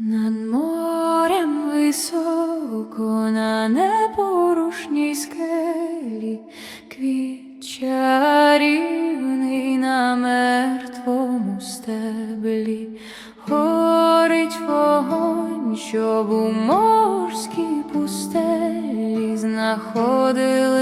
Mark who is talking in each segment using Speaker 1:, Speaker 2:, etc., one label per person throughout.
Speaker 1: Над морем високо на непорушній скелі, квіт на мертвому стеблі, горить вогонь, щоб у морській пустелі знаходили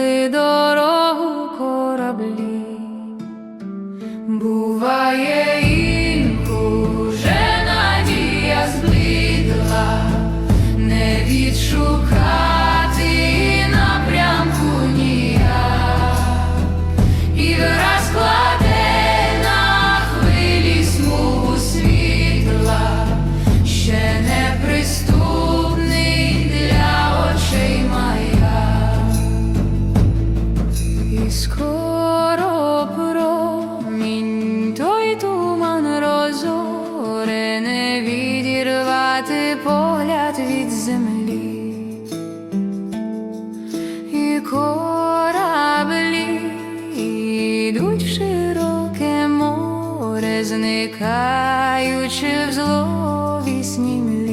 Speaker 1: зникаючи в зловіснім.